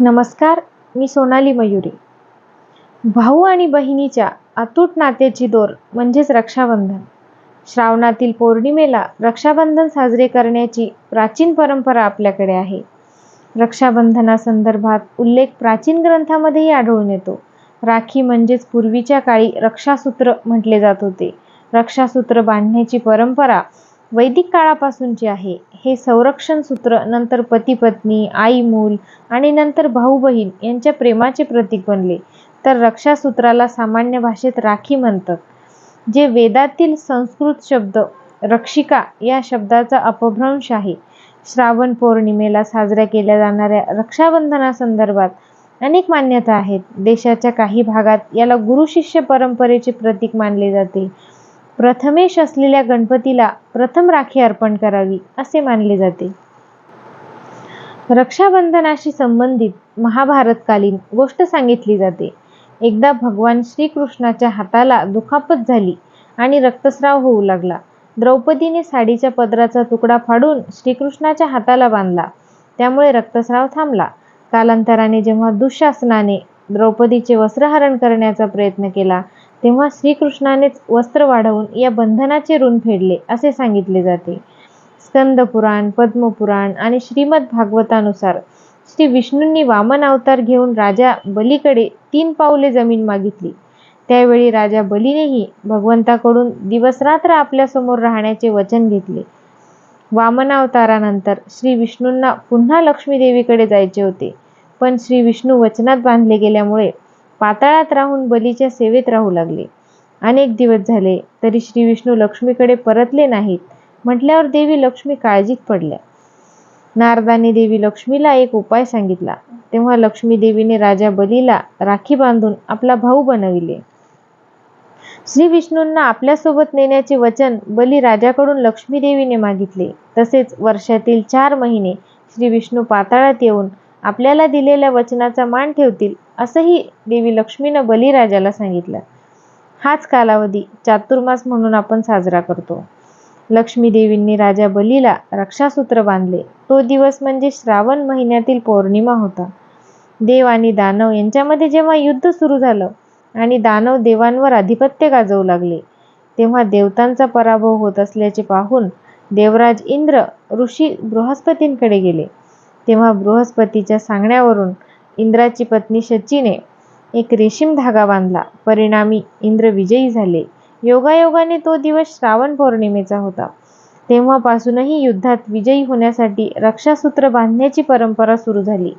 नमस्कार मी सोनाली मयुरी. भाऊ आणि बहिणीच्या अतूट नात्याची दोर म्हणजेच रक्षाबंधन. श्रावणातील पौर्णिमेला रक्षाबंधन साजरे करण्याची प्राचीन परंपरा आपल्याकडे आहे. रक्षाबंधनासंदर्भात उल्लेख प्राचीन ग्रंथामध्येही आढळून येतो. राखी म्हणजेच पूर्वीच्या काळी रक्षासूत्र म्हटले जात होते. रक्षासूत्र बांधण्याची परंपरा वैदिक काळापासूनचे आहे हे संरक्षण सूत्र नंतर पती पत्नी आई मूल आणि नंतर भाऊ बहीण यांच्या प्रेमाचे प्रतीक बनले. तर रक्षासूत्राला सामान्य भाषेत राखी म्हणतात. जे वेदातील संस्कृत शब्द रक्षिका या शब्दाचा अपभ्रंश आहे. श्रावण पौर्णिमेला साजऱ्या केल्या जाणाऱ्या रक्षाबंधनासंदर्भात अनेक मान्यता आहेत. देशाच्या काही भागात याला गुरु शिष्य परंपरेचे प्रतीक मानले जाते. प्रथमेश असलेल्या गणपतीला प्रथम राखी अर्पण करावी असे मानले जाते. रक्षाबंधनाशी संबंधित महाभारतकालीन गोष्ट सांगितली जाते. एकदा भगवान श्रीकृष्णाच्या हाताला दुखापत झाली आणि रक्तस्राव होऊ लागला. द्रौपदीने साडीच्या पदराचा तुकडा फाडून श्रीकृष्णाच्या हाताला बांधला. त्यामुळे रक्तस्राव थांबला. कालांतराने जेव्हा दुःशासनाने द्रौपदीचे वस्त्रहरण करण्याचा प्रयत्न केला तेव्हा श्रीकृष्णानेच वस्त्र वाढवून या बंधनाचे ऋण फेडले असे सांगितले जाते. स्कंद पुराण पद्मपुराण आणि श्रीमद भागवतानुसार श्री विष्णूंनी वामन अवतार घेऊन राजा बलीकडे तीन पावले जमीन मागितली. त्यावेळी राजा बलीनेही भगवंताकडून दिवसरात्र आपल्यासमोर राहण्याचे वचन घेतले. वामनावतारानंतर श्री विष्णूंना पुन्हा लक्ष्मीदेवीकडे जायचे होते पण श्री विष्णू वचनात बांधले गेल्यामुळे पाताळात राहून बलीच्या सेवेत राहू लागले. अनेक दिवस झाले तरी श्री विष्णू लक्ष्मीकडे परतले नाहीत. म्हटल्यावर देवी लक्ष्मी काळजीत पडल्या. नारदाने देवी लक्ष्मीला एक उपाय सांगितला. तेव्हा लक्ष्मी देवीने राजा बलीला राखी बांधून आपला भाऊ बनविले. श्री विष्णूंना आपल्यासोबत नेण्याचे वचन बली राजाकडून लक्ष्मी देवीने मागितले. तसेच वर्षातील चार महिने श्री विष्णू पाताळात येऊन आपल्याला दिलेल्या वचनाचा मान ठेवतील असंही देवी लक्ष्मीनं बलीराजाला सांगितलं. हाच कालावधी चातुर्मास म्हणून आपण साजरा करतो. लक्ष्मी देवींनी राजा बलीला रक्षासूत्र बांधले. तो दिवस म्हणजे श्रावण महिन्यातील पौर्णिमा होता. देव आणि दानव यांच्यामध्ये जेव्हा युद्ध सुरू झालं आणि दानव देवांवर आधिपत्य गाजवू लागले तेव्हा देवतांचा पराभव होत असल्याचे पाहून देवराज इंद्र ऋषी बृहस्पतींकडे गेले. तेव्हा बृहस्पतीच्या सांगण्यावरून इंद्राची पत्नी शचीने एक रेशीम धागा बांधला. परिणामी इंद्र विजयी झाले. योगायोगाने तो दिवस श्रावण पौर्णिमेचा होता. तेव्हापासूनही युद्धात विजयी होण्यासाठी रक्षासूत्र बांधण्याची परंपरा सुरू झाली.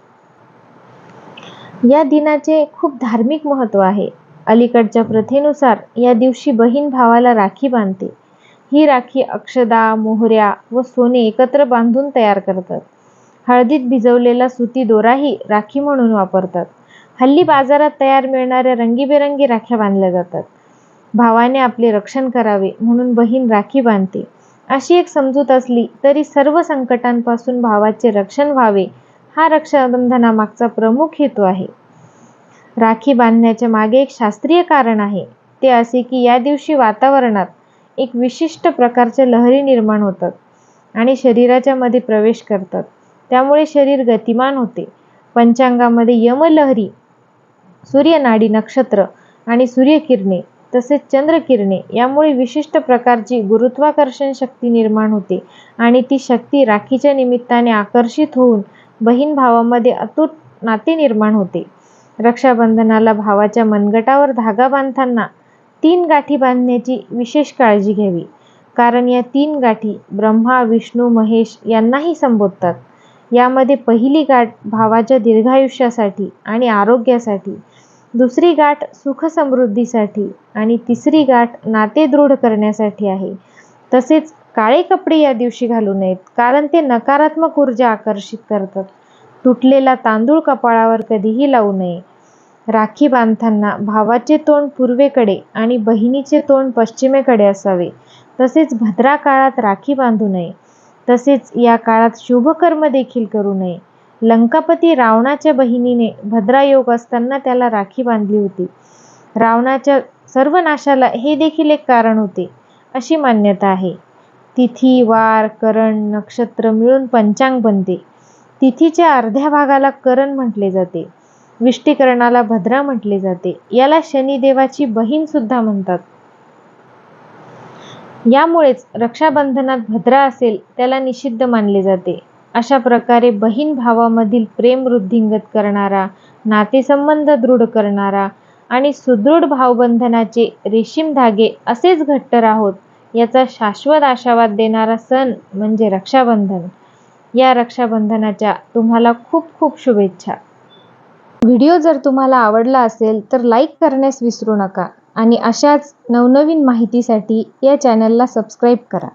या दिनाचे खूप धार्मिक महत्त्व आहे. अलीकडच्या प्रथेनुसार या दिवशी बहीण भावाला राखी बांधते. ही राखी अक्षदा मोहऱ्या व सोने एकत्र बांधून तयार करतात. हळदीत भिजवलेला सुती दोराही राखी म्हणून वापरतात. हल्ली बाजारात तयार मिळणाऱ्या रंगीबेरंगी राख्या बांधल्या जातात. भावाने आपले रक्षण करावे म्हणून बहीण राखी बांधते. अशी एक समजूत असली तरी सर्व संकटांपासून भावाचे रक्षण व्हावे हा रक्षाबंधनामागचा प्रमुख हेतू आहे. राखी बांधण्याच्या मागे एक शास्त्रीय कारण आहे. ते असे की या दिवशी वातावरणात एक विशिष्ट प्रकारच्या लहरी निर्माण होतात आणि शरीराच्या मध्ये प्रवेश करतात. त्यामुळे शरीर गतिमान होते. पंचांगामध्ये यमलहरी सूर्यनाडी नक्षत्र आणि सूर्यकिरणे तसेच चंद्रकिरणे यामुळे विशिष्ट प्रकारची गुरुत्वाकर्षण शक्ती निर्माण होते आणि ती शक्ती राखीच्या निमित्ताने आकर्षित होऊन बहीण भावामध्ये अतूट नाते निर्माण होते. रक्षाबंधनाला भावाच्या मनगटावर धागा बांधताना तीन गाठी बांधण्याची विशेष काळजी घ्यावी. कारण या तीन गाठी ब्रह्मा विष्णू महेश यांनाही संबोधतात. यामध्ये पहिली गाठ भावाच्या दीर्घायुष्यासाठी आणि आरोग्यासाठी दुसरी गाठ सुखसमृद्धीसाठी आणि तिसरी गाठ नाते दृढ करण्यासाठी आहे. तसेच काळे कपडे या दिवशी घालू नयेत कारण ते नकारात्मक ऊर्जा आकर्षित करतात. तुटलेला तांदूळ कपाळावर कधीही लावू नये. राखी बांधताना भावाचे तोंड पूर्वेकडे आणि बहिणीचे तोंड पश्चिमेकडे असावे. तसेच भद्रा काळात राखी बांधू नये. तसेच या काळात शुभकर्म देखील करू नये. लंकापती रावणाच्या बहिणीने भद्रा योग असताना त्याला राखी बांधली होती. रावणाच्या सर्व नाशाला हे देखील एक कारण होते अशी मान्यता आहे. तिथी वार करण नक्षत्र मिळून पंचांग बनते. तिथीच्या अर्ध्या भागाला करण म्हटले जाते. विष्टीकरणाला भद्रा म्हटले जाते. याला शनिदेवाची बहीण सुद्धा म्हणतात. यामुळेच रक्षाबंधनात भद्रा असेल त्याला निषिद्ध मानले जाते. अशा प्रकारे बहीण भावामधील प्रेम वृद्धिंगत करणारा नातेसंबंध दृढ करणारा आणि सुदृढ भावबंधनाचे रेशीम धागे असेच घट्ट राहोत याचा शाश्वत आशावाद देणारा सण म्हणजे रक्षाबंधन. या रक्षाबंधनाच्या तुम्हाला खूप खूप शुभेच्छा. व्हिडिओ जर तुम्हाला आवडला असेल तर लाईक करण्यास विसरू नका. आणि अशाच नवनवीन माहितीसाठी या चॅनलला सबस्क्राईब करा.